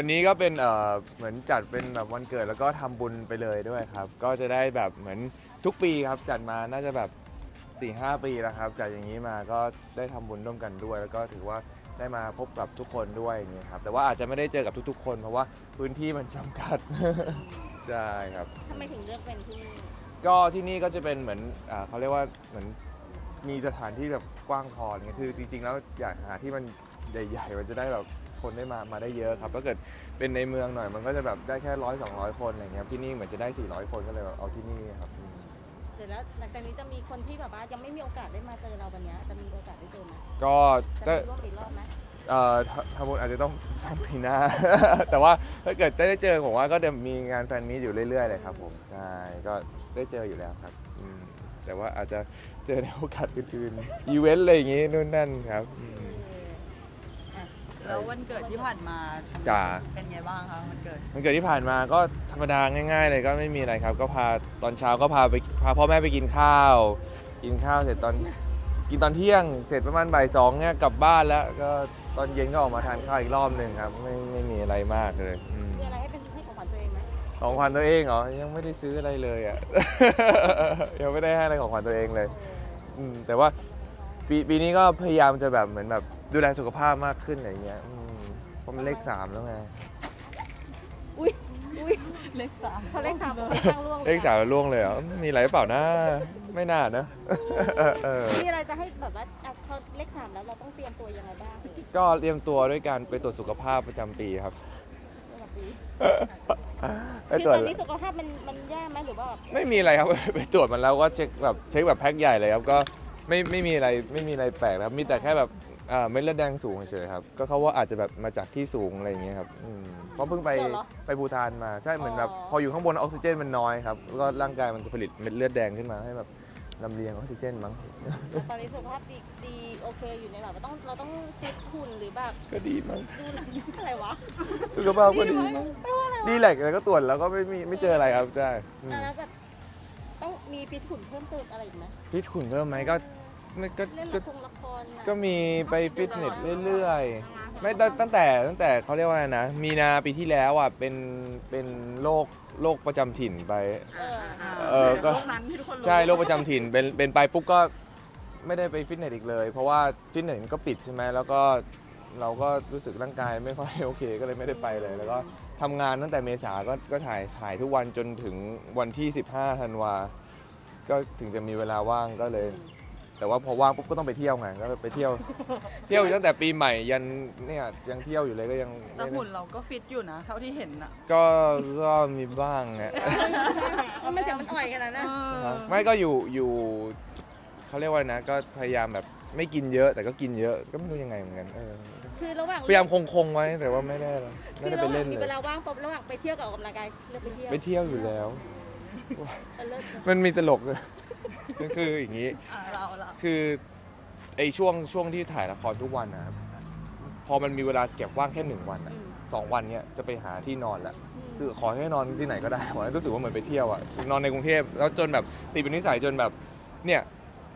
วันนี้ก็เป็นเอ่อเหมือนจัดเป็นแบบวันเกิดแล้วก็ทำบุญไปเลยด้วยครับ ก็จะได้แบบเหมือนทุกปีครับจัดมาน่าจะแบบ4ี่หปีแล้วครับจัดอย่างนี้มาก็ได้ทำบุญร่วมกันด้วย แล้วก็ถือว่าได้มาพบกับทุกคนด้วยอย่างนี้ยครับแต่ว่าอาจจะไม่ได้เจอกับทุกๆ คน เพราะว่าพื้นที่มันจำกัด ใช่ครับ ทำไมถึงเลือกเป็นที่นี่ก็ที่นี่ก็จะเป็นเหมือนอ่าเขาเรียกว่าเหมือนมีสถานที่แบบกว้างพออย่างเงี้ยคือจริงๆแล้วอยากหาที่มันใหญ่ ๆ มันจะได้แบบ คนได้มามาได้เยอะครับถ้าเกิดเป็นในเมืองหน่อยมันก็จะแบบได้แค่ร้อยสองร้อยคนอะไรเงี้ยที่นี่เหมือนจะได้ 400 คนก็เลยแบบเอาที่นี่ครับอืมเดี๋ยวแล้วหลังจากนี้จะมีคนที่แบบว่ายังไม่มีโอกาสได้มาเจอเราวันเนี้ยจะมีโอกาสได้เจอไหมก็จะก็มีร่วมอีกรอบไหมเอ่อททำบุญอาจจะต้องช่างปีหน้า แต่ว่าถ้าเกิดได้เจอผมว่าก็จะมีงานแฟนมีตอยู่เรื่อยๆเลยครับผมใช่ก็ได้เจออยู่แล้วครับอืมแต่ว่าอาจจะเจอในโอกาสอื่นๆอีเวนต์อะไรอย่างงี้นู่นนั่นครับอืม แล้ววันเกิดที่ผ่านมาทำจ๋า เป็นไงบ้างคะวันเกิดวันเกิดที่ผ่านมาก็ธรรมดาง่าย ๆ เลยก็ไม่มีอะไรครับ ก็พาตอนเช้าก็พาไปพาพ่อแม่ไปกินข้าว กินข้าวเสร็จตอนกินตอนเที่ยง เสร็จประมาณบ่ายสองเนี่ยกลับบ้านแล้วก็ตอนเย็นก็ออกมาทานข้าวอีกรอบหนึ่งครับ ไม่ไม่มีอะไรมากเลยอืมมีอะไรให้เป็นให้ของขวัญตัวเองไหมของขวัญตัวเองเหรอยังไม่ได้ซื้ออะไรเลยอะ ยังไม่ได้ให้อะไรของขวัญตัวเองเลย อืมแต่ว่า ปีปีนี้ก็พยายามจะแบบเหมือนแบบดูแลสุขภาพมากขึ้นอะไรเงี้ยอืมเพราะมันเลขสามแล้วไงอุ้ยอุ้ยเลขสามพอเลขสามเลขข้างล่วงเลขสามแล้วล่วงเลยเหรอมีอะไรหรือเปล่านะไม่น่านะเออเออมีอะไรจะให้แบบว่าอะพอเลขสามแล้วเราต้องเตรียมตัวยังไงบ้างเอ่ยก็เตรียมตัวด้วยการไปตรวจสุขภาพประจำปีครับสำหรับปีไปคือตรวตจ อนนี้สุขภาพมันมันแย่ไหมหรือว่าแบบไม่มีอะไรครับ ไปตรวจมันแล้วก็เช็คแบบเช็คแบบแพ็คใหญ่เลยครับก็ ไม่ไม่มีอะไรไม่มีอะไรแปลกนะครับมีแต่แค่แบบอ่าเม็ดเลือดแดงสูงเฉยๆครับก็เขาว่าอาจจะแบบมาจากที่สูงอะไรอย่างเงี้ยครับอืมเพราะเพิ่งไปไปภูทานมาใช่เหมือนแบบพออยู่ข้างบนออกซิเจนมันน้อยครับแล้วก็ร่างกายมันจะผลิตเม็ดเลือดแดงขึ้นมาให้แบบลำเลียงออกซิเจนมั้งตอนนี้สุขภาพดีดีโอเคอยู่ในแบบว่าต้องเราต้องฟิตหุ่นหรือแบบก็ดีมั้งดูหนังอะไรวะสุขภาพก็ดีมั้งไม่ว่าอะไรวะดีแหละแล้วก็ตรวจแล้วก็ไม่มีไม่เจออะไรครับใช่อืม อะแล้วแบบ ต้องมีฟิตหุ่นเพิ่มเติมอะไรอีกไหมพิษขุนเพิ่มไหมก็ไม่ก็เล่นก็ละครละครน่ะก็มีไปฟิตเนสเรื่อยๆ ไม่ตั้งตั้งแต่ตั้งแต่เขาเรียกว่าไงนะ มีนาปีที่แล้วอะเป็นเป็นโรคโรคประจำถิ่นไป เออเออก็โลกนั้นที่ทุกคนรู้ใช่โรคประจำถิ่นเป็นเป็นไปปุ๊บก็ไม่ได้ไปฟิตเนสอีกเลย เพราะว่าฟิตเนสมันก็ปิดใช่ไหมแล้วก็เราก็รู้สึกร่างกายไม่ค่อยโอเคก็เลยไม่ได้ไปเลย แล้วก็ ทำงานตั้งแต่เมษาก็ก็ถ่ายถ่ายทุกวันจนถึงวันที่ 15ธันวา ก็ถึงจะมีเวลาว่างก็เลย แต่ว่าพอว่างปุ๊บก็ต้องไปเที่ยวไงก็ไปเที่ยว เที่ยวตั้งแต่ปีใหม่ยันเนี่ยยังเที่ยวอยู่เลยก็ยังแต่หุ่นเราก็ฟิตอยู่นะ เท่าที่เห็นอะก็ก็มีบ้างฮะมันเสียงมันอ่อยขนาดนั้นเออไม่ก็อยู่อยู่ เขาเรียกว่านะก็พยายามแบบไม่กินเยอะแต่ก็กินเยอะก็ไม่รู้ยังไงเหมือนกันเออคือระหว่างพยายามคงคงๆไว้แต่ว่าไม่ได้ไม่คือได้ระไปหว่าเล่งนมีเลเวยลาว่างปุ๊บระหว่างไปเที่ยวกับออกกำลังกายเลือกไปเที่ยวไปเที่ยวอยู่แล้ว เออเลิศมันมีตลกเลยก็คืออย่างนี้ อะเราเราคือไอช่วงช่วงที่ถ่ายละครทุกวันนะครับพอมันมีเวลาเก็บว่างแค่หนึ่งวันอะอืมสองวันเนี้ยจะไปหาที่นอนละอืมคือขอให้นอนที่ไหนก็ได้ผมรู้สึกว่าเหมือนไปเที่ยวอะนอนในกรุงเทพแล้วจนแบบติดเป็นนิสัยจนแบบเนี่ย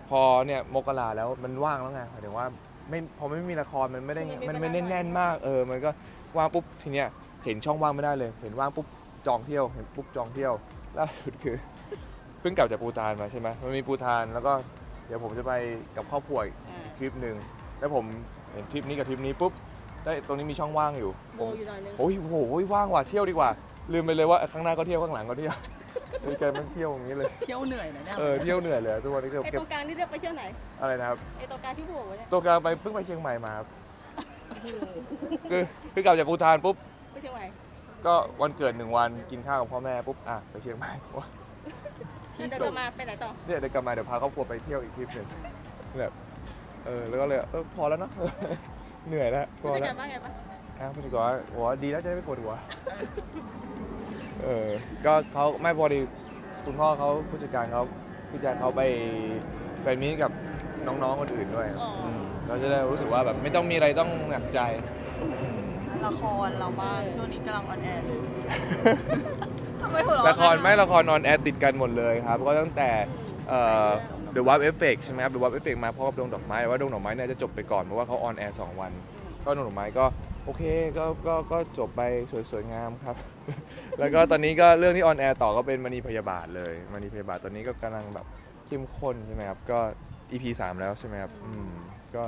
พอเนี่ยมกราแล้วมันว่างแล้วไงหมายถึงว่าไม่พอไม่มีละครมันไม่ได้มันไม่ได้แน่นมากเออ มันก็ว่างปุ๊บทีเนี้ยเห็นช่องว่างไม่ได้เลย เห็นว่างปุ๊บจองเที่ยวเห็นปุ๊บจองเที่ยวล่าสุดคือเพิ่งกลับจากปูตานมาใช่ไหมมันมีปูตานแล้วก็เดี๋ยวผมจะไปกับครอบครัวอีกอ่าทริปหนึ่งแล้วผมเห็นทริปนี้กับทริปนี้ปุ๊บได้ตรงนี้มีช่องว่างอยู่โบผมอยู่หน่อยนึงโอ้ยโหว่างว่ะเที่ยวดีกว่า ลืมไปเลยว่าข้างหน้าก็เที่ยวข้างหลังก็เที่ยว มีการมันเที่ยวอย่างนี้เลย เที่ยวเหนื่อยนะเนี่ยเออเที่ยวเหนื่อยเลยทุกวันนี้ก็ไอ้เก็ตบรงกลางที่เลือกไปเที่ยวไหนอะไรนะครับไอ้ตรงกลางที่โบกไว้เนี่ยตัวกลางไปเพิ่งไปเชียงใหม่มาครับคือคือกลับจากปูทานปุ๊บไปเชียงใหม่ก็วันเกิดหนึ่งวันกินข้าวกับพ่อแม่ปุ๊บอะไปเชียงใหม่เดี๋ยวจะมาไปไหนต่อเนี่ยเดี๋ยวกลับมาเดี๋ยวพาครอบครัวไปเที่ยวอีกทริปหนึ่งแบบเออแล้วก็เลยเออพอแล้วเนาะเหนื่อยแล้วพผู้อจัดแล้กาวรว่าไงบ้างอะผู้จัดการบอกว่าดีแล้วจะได้ไม่ปวดหัว เออ ก็เขาไม่พอดีคุณพ่อเขาผู้จัดการเขาพี่แจ๊คเขาไปแฟนมีตกับน้องๆคนอื่นด้วยมเราจะได้รู้สึกว่าแบบไม่ต้องมีอะไรต้องหนักใจ ละครเราบ้างช่วงนี้กำลังออนแอร์เลยทำไมหัวเราะละครไม่ละครนอนแอร์ติดกันหมดเลยครับ ก็ตั้งแต่เอ่อ The Wild Effect ใช่ไหมครับ The Wild Effect มาพร้อมกับดวงดอกไม้แต่ว่าดวงดอกไม้เนี่ยจะจบไปก่อนเพราะว่าเขาออนแอร์2วัน ก็ดวงดอกไม้ก็ โอเคก็ก็ก็จบไปสวยๆงามครับ แล้วก็ตอนนี้ก็เรื่องที่ออนแอร์ต่อก็เป็นมณีพยาบาทเลยมณีพยาบาทตอนนี้ก็กำลังแบบเข้มข้นใช่ไหมครับก็ EP 3 แล้วใช่ไหมครับอืมก็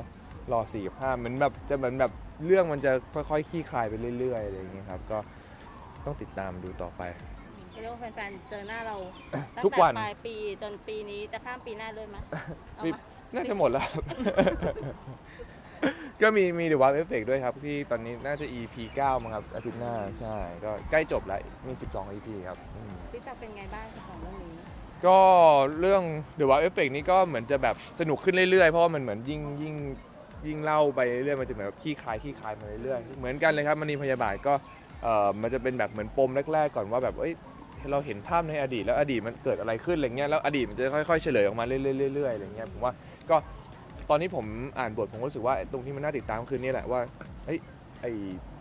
รอ4กับ5เหมือนแบบจะเหมือนแบบเรื่องมันจะค่อยๆคลี่คลายไปเรื่อยๆอะไรอย่างเงี้ยครับก็ต้องติดตามดูต่อไป เรียกว่าแฟนๆเจอหน้าเราตั้งทุกวันแต่ปลายปีจนปีนี้จะข้ามปีหน้าด้วยไหมเอามีมา น่าจะหมดแล้วครับ ก็มีมี The Wild Effect ด้วยครับ ที่ตอนนี้น่าจะ EP 9มั้งครับอาทิตย์หน้าใช่ ก็ใกล้จบแล้วมี 12 EP ครับอืม พี่จักรเป็นไงบ้างของเรื่องนี้ ก็เรื่อง The Wild Effect นี่ก็เหมือนจะแบบสนุกขึ้นเรื่อยๆ เพราะว่ามันเหมือนยิ่งยิ่งยิ่งเล่าไปเรื่อยๆ มันจะเหมือนแบบขี้คายขี้คายมาเรื่อยๆ เหมือนกันเลยครับมณีพยาบาลก็เอ่อมันจะเป็นแบบเหมือนปมแรกๆ ก่อนว่าแบบเอ้ยเราเห็นภาพในอดีตแล้วอดีตมันเกิดอะไรขึ้นอะไรเงี้ยแล้วอดีตมันจะค่อยๆเฉลยออกมาเรื่อยๆเรื่อยๆอะไรเงี้ยผมว่าก็ ตอนนี้ผมอ่านบทผมก็รู้สึกว่าไอ้ตรงที่มันน่าติดตามก็คือนี่แหละว่าเอ้ยไอ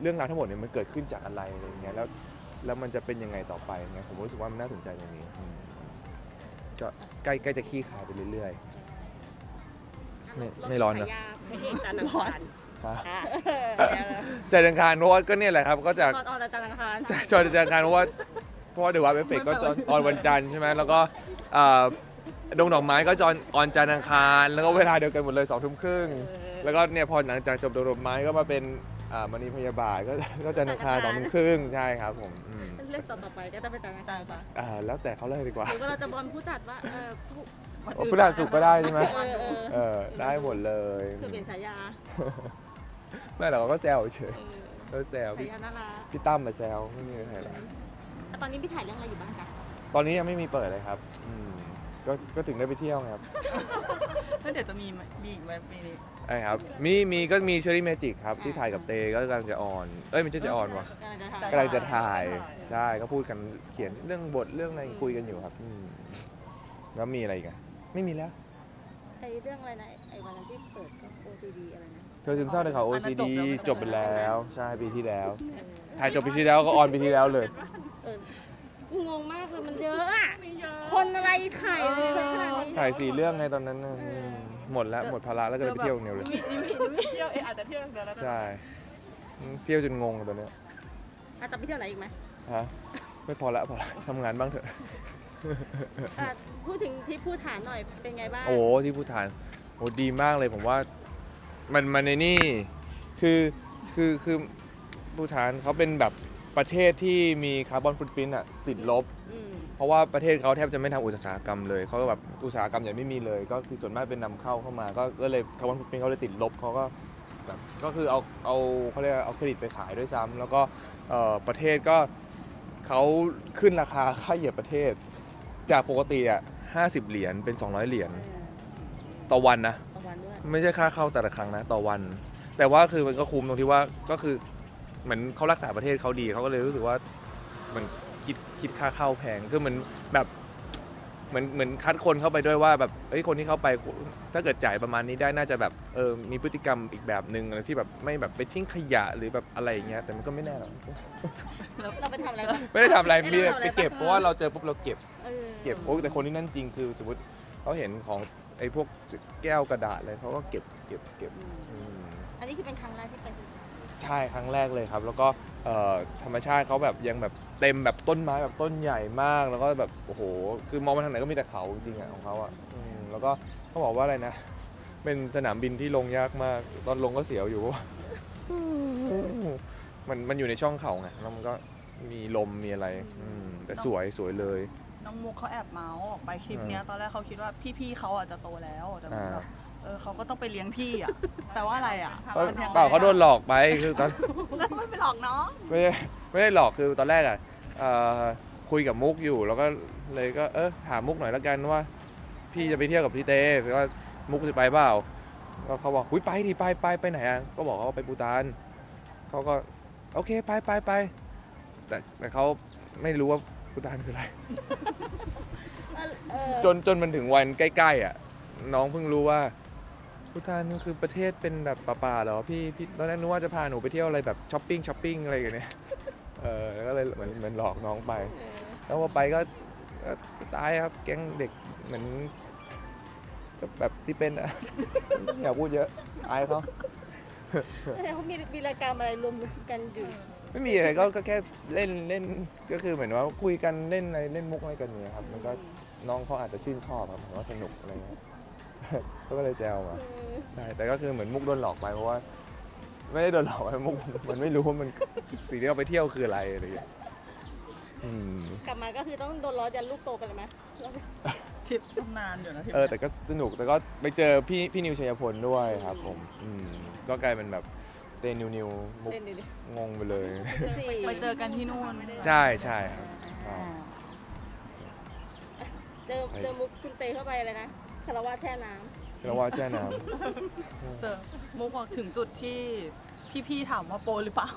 เรื่องราวทั้งหมดเนี่ยมันเกิดขึ้นจากอะไรอะไรเงี้ยแล้วแล้วมันจะเป็นยังไงต่อไปเงี้ยผมรู้สึกว่ามันน่าสนใจตรงนี้อืมก็ใกล้ใกล้จะขี้คายไปเรื่อย ไม่ไม่ร้อนเหรอฉายาพระเอกจันทร์อังคารๆครับอะใจดังคารเพราะว่าก็เนี่ยแหละครับก็จะตอนออนจันทร์อังคารจอยใจดังคารเพราะว่าเพราะว่าเดอะวับเอฟเฟกก็จะออนวันจันทร์ใช่ไหมแล้วก็เอ่อ ดงดอกไม้ก็จะออนจันทร์อังคาร แล้วก็เวลาเดียวกันหมดเลยสองทุ่มครึ่งแล้วก็เนี่ยพอหลังจากจบดงดอกไม้ก็มาเป็นอ่ามณีพยาบาลก็ก็จันทร์อังคารสองทุ่มครึ่งใช่ครับผมอืมเรื่องต่อๆไปก็จะเป็นจันทร์อังคารปะอ่าแล้วแต่เขาเลยดีกว่าหรือว่าเราจะบอลผู้จัดว่าเออผู้วันโอ้อื่นพฤหัสสุกร์ก็ได้ใช่ไหมเออเออเออได้หมดเลยคือเปลี่ยนฉายาไม่หรอกก็แซวเฉยเออก็แซวฉาพี่ยาน่ารักพี่ตั้มมาแซวไม่มีอะไรหรอก แล้วตอนนี้พี่ถ่ายเรื่องอะไรอยู่บ้างจ๊ะตอนนี้ยังไม่มีเปิดเลยครับอืม ก็ก็ถึงได้ไปเที่ยวไงครับแล้วเดี๋ยวจะมีไหมมีอีกไหมปีนี้ใช่ครับ มีมีก็มีเชอรี่เมจิกครับที่ถ่ายกับเตก็กำลังจะออน เอ้ยไม่ใช่จะออนวะกำลังจะถ่ายกำลังจะถ่ายใช่ก็พูดกันเขียนเรื่องบทเรื่องอะไรคุยกันอยู่ครับอืมแล้วมีอะไรอีกันไม่มีแล้วไอเรื่องอะไรนะไอวันนั้นที่เปิดก็ OCD อะไรนะเธอซึมเศร้าในเขาอันนั้น OCD จจบบไปไปแล้แล้ววใช่ปีที่แล้วเออถ่ายจบปีที่แล้วก็ออนปีที่แล้วเลย เออกู งงมากเลยมันเยอะอะคนอะไรถ่ายเลยขนาดนี้ถ่ายสี่เรื่องไงตอนนั้นน่ะอืมหมดแล้วหมดภาระแล้วก็เลยไปเที่ยวอย่างเดียวเลยนี่มีนี่มีเที่ยวเอออาจจะเที่ยวอย่างเดียวแล้วนะใช่อืมเที่ยวจนงงตอนเนี้ยอะแต่ไปเที่ยวไหนอีกไหมฮะไม่พอละพอละทำงานบ้างเถอะ อะพูดถึงที่พูดฐานหน่อยเป็นไงบ้าง โอ้ที่ภูฐานโอ้ดีมากเลยผมว่ามันมันในนี่คือคือคือภูฐานเขาเป็นแบบ ประเทศที่มีคาร์บอนฟุตปรินต์อะติดลบ อืมเพราะว่าประเทศเขาแทบจะไม่ทำอุตสาหกรรมเลยเขาก็แบบอุตสาหกรรมใหญ่ไม่มีเลย ก็คือส่วนมากเป็นนำเข้าเข้ามา ก็ก็เลยคาร์บอนฟุตปรินต์เขาเลยติดลบเขาก็แบบก็คือเอาเอาเขาเรียกว่าเอาเครดิตไปขายด้วยซ้ำแล้วก็เอ่อประเทศก็เขาขึ้นราคาค่าเหยียบประเทศ จากปกติอะ50 เหรียญเป็น 200 เหรียญเออต่อวันนะรางวัลด้วยไม่ใช่ค่าเข้าแต่ละครั้งนะต่อวัน แต่ว่าคือมันก็คุ้มตรงที่ว่าก็คือ เหมือนเขารักษาประเทศเขาดีเขาก็เลยรู้สึกว่ามันคิดคิดค่าเข้าแพงคือเหมือนแบบเหมือนเหมือนคัดคนเข้าไปด้วยว่าแบบเอ้ยคนที่เข้าไปถ้าเกิดจ่ายประมาณนี้ได้น่าจะแบบเออมีพฤติกรรมอีกแบบหนึ่งอะไรที่แบบไม่แบบไปทิ้งขยะหรือแบบอะไรอย่างเงี้ยแต่มันก็ไม่แน่หรอกเราไปทำอะไรบ้าง ไม่ได้ทำอะไรมีไม่ได้แต่ทำอะไรไปเก็บปะเพราะว่าเราเจอปุ๊บเราเก็บออเก็บโอ้แต่คนที่นั่นจริงคือสมมติเขาเห็นของไอ้พวกแก้วกระดาษอะไรเขาก็เก็บเก็บเก็บอืมอืมอันนี้คือเป็นครั้งแรกที่ไป ใช่ครั้งแรกเลยครับ แล้วก็เอ่อธรรมชาติเขาแบบยังแบบเต็มแบบต้นไม้แบบต้นใหญ่มาก แล้วก็แบบโอ้โห คือมองไปทางไหนก็มีแต่เขาจริงๆอะของเขาอะอืมแล้วก็เขาบอกว่าอะไรนะ เป็นสนามบินที่ลงยากมาก ตอนลงก็เสียวอยู่เพราะว่ามันมันอยู่ในช่องเขาไงแล้วมันก็มีลมมีอะไรอืมแต่สวยสวยเลย น้องมุกเขาแอบเมาส์ออกไปคลิปเนี้ยตอนแรกเขาคิดว่าพี่ๆเขาอาจจะโตแล้วแต่เหมือนแบบ เออเขาก็ต้องไปเลี้ยงพี่อะแปลว่าอะไรอะเปล่ามันยังไงเปล่าเขาโดนหลอกไปคือตอนก็ไม่ไปหลอกน้อง ไม่ได้ไม่ได้หลอกคือตอนแรกอะเอ่อคุยกับมุกอยู่แล้วก็เลยก็เออถามมุกหน่อยแล้วกันว่า พี่จะไปเที่ยวกับพี่เต้ว่ามุกจะไปเปล่าก็เขาบอกหุยไปดิไปไปไปไหนอะก็บอกเขาว่าไปปูตานเขาก็โอเคไปไปไปแต่แต่เขาไม่รู้ว่าปูตานคืออะไรเออเออจนจนมันถึงวันใกล้ๆอะน้องเพิ่งรู้ว่า ปูตานคือประเทศเป็นแบบป่าๆเหรอพี่พี่ตอนแรกนึกว่าจะพาหนูไปเที่ยวอะไรแบบช้อปปิ้งช้อปปิ้งอะไรอย่างเงี้ยเออแล้วก็เลยเหมือนเหมือนหลอกน้องไปเออแล้วพอไปก็ก็สไตล์ครับแก๊งเด็กเหมือนก็แบบที่เป็นอะ อย่าพูดเยอะอายเขาแต่เขามีวีรกรรมอะไรรวมกันอยู่ไม่มีอะไรก็ก็แค่เล่นเล่นก็คือเหมือนว่าคุยกันเล่นอะไรเล่นมุกอะไรกันเนี่ยครับมันก็น้องเขาอาจจะชื่นชอบครับผมว่าสนุกอะไรเงี้ย เขาก็เลยแซวมาใช่แต่ก็คือเหมือนมุกโดนหลอกไปเพราะว่า ไม่ได้โดนหลอกไปมุกมันไม่รู้ว่ามันสิ่งที่เราไปเที่ยวคืออะไรอะไรอย่างเงี้ยอืมกลับมาก็คือต้องโดนล้อยันลูกโตกันเลยไหมทริปต้องนานอยู่นะทริปเออแต่ก็สนุกแต่ก็ไปเจอพี่พี่นิวชัยพลด้วยครับ ผม อืมก็กลายเป็นแบบเตนิวนิวมุกเล่นดิดิงงไปเลยสี่ไปเจอกันที่นู่นใช่ใช่ครับใช่เจอเจอมุกคุณเตเข้าไปเลยนะ คารวะแช่น้แล้วว่าแช่น้เจอมุกบอกถึงจุดที่พี่ๆถามว่าโปรหรือเปล่า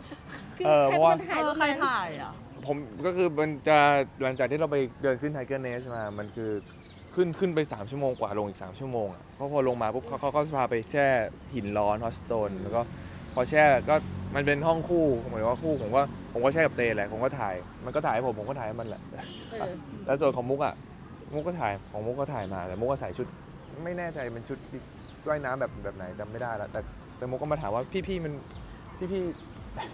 ำคือเออใคเพรราะว่าเป็นคนถ่ายเอรูอปใครนั้นถ่ายอะำผมก็คือมันจะหลังจากที่เราไปเดินขึ้นไทเกอร์เนสมา มันคือขึ้นขึ้นไป 3 ชั่วโมงกว่าลงอีก 3 ชั่วโมงอะเขาพอลงมาปุ๊บเขาเขาก็พาไปแช่หินร้อนฮอสโตนแล้วก็พอแช่ก็มันเป็นห้องคู่เหมือนว่าคู่ผมก็ผมก็แช่กับเตแหละผมก็ถ่าย มันก็ถ่ายให้ผมผมก็ถ่ายให้มันแหละเออแล้วส่วนของมุกอะ มุกก็ถ่ายของมุกก็ถ่ายมาแต่มุกก็ใส่ชุด ไม่แน่ใจเป็นชุดว่ายน้ำแบบแบบไหนจำไม่ได้แล้วแต่แต่มุกก็มาถามว่าพี่พี่ๆมันพี่พี่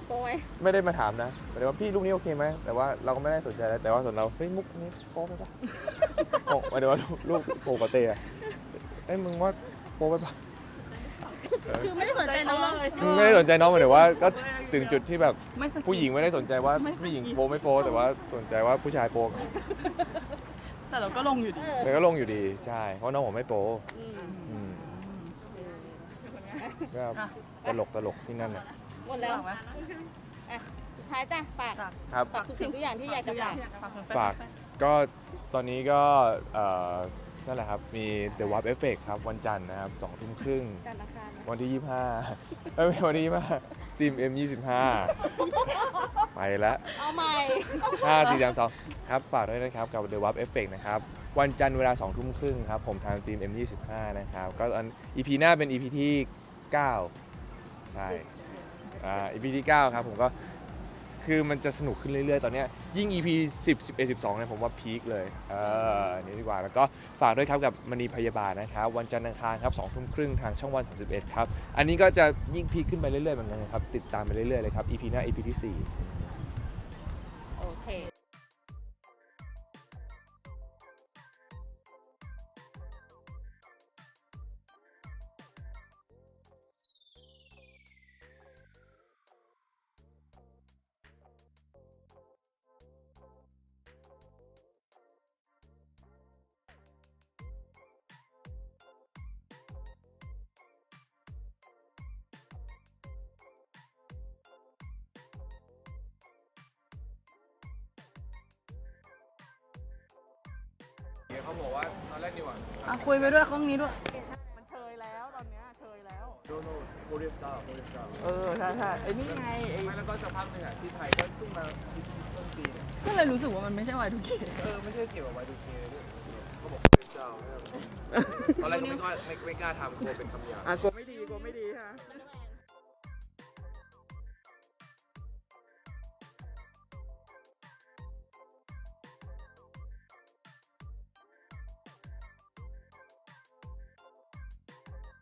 โปรไหมๆไม่ได้มาถามนะหมายถึงว่าพี่ลูกนี้โอเคไหมแต่ว่าเราก็ไม่ได้สนใจแล้วแต่ว่าส่วนเราเฮ้ยมุกนี้โป๊ไปปะโอ้หมายถึงว่าลูกลูกโป๊กับเตะเอ้ยมึงว่าโป๊ไปปะคือไม่ได้สนใจน้องไม่ได้สนใจน้องหมายถึงว่าก็ถึงจุดที่แบบไม่สกิปผู้หญิงไม่ได้สนใจว่าไม่ผู้หญิงสกิปโป๊ไม่โป๊แต่ว่าสนใจว่าผู้ชายโป๊ แต่เราก็ลงอยู่ดีเออแต่ก็ลงอยู่ดีใช่ เพราะน้องผมไม่โป๊อืมอืมก็อะตลกตลกที่นั่นน่ะหมดแล้วฝากไหมอะสุดท้ายจ้ะฝากฝากครับ ฝากทุกสิ่งทุกอย่างที่อยากจะฝาก ฝากแฟนๆฝากก็ตอนนี้ก็เอ่อนั่นแหละครับมี The Warp Effect ครับ วันจันทร์นะครับสองทุ่มครึ่งจันทร์อังคารนะวันที่ 25เอ้ยไม่วันที่25จิม M25 ไปแล้วเอาใหม่ 5 4 3 2 ครับฝากด้วยนะครับกับ The Warp Effect นะครับ วันจันทร์เวลา2ทุ่มครึ่งครับ ผมทางจิม M25 นะครับ ก็อัน EP หน้าเป็น EP ที่ 9 ใช่อ่า EP ที่ 9 ครับ ผมก็คือมันจะสนุกขึ้นเรื่อย ๆ ตอนนี้ยิ่ง EP 10 11 12เนี่ยผมว่าพีคเลยเออนนี้ดีกว่า แล้วก็ฝากด้วยครับกับมณีพยาบาลนะครับ วันจันทร์อังคารครับ2ทุ่มครึ่งทางช่องวัน 31 ครับ อันนี้ก็จะยิ่งพีคขึ้นไปเรื่อยๆเหมือนกันนะครับ ติดตามไปเรื่อยๆเลยครับ EP หน้า EP ที่ 4 เขาบอกว่าตอนแรกนี่หว่าอะคุยไปด้วยกล้องนี้ด้วย มันเชยแล้วตอนเนี้ยเชยแล้ว โดโนโคเรียสตาร์โคเรียสตาร์เออใช่ใช่ไอ้นี่ไงไอ้ไม่แล้วก็สักพักหนึงอะที่ไทยก็เพิ่งมาต้นปีเนี่ยก็เลยรู้สึกว่ามันไม่ใช่ Y2K เออไม่ใช่เกี่ยวกับ Y2K ด้วยเขาบอกโคเรียสตาร์ตอนแรกก็ไม่กล้าไม่ไม่กล้าทำกลัวเป็นคำหยาบ อะกลัวไม่ดีกลัวไม่ดีค่ะมันทำไม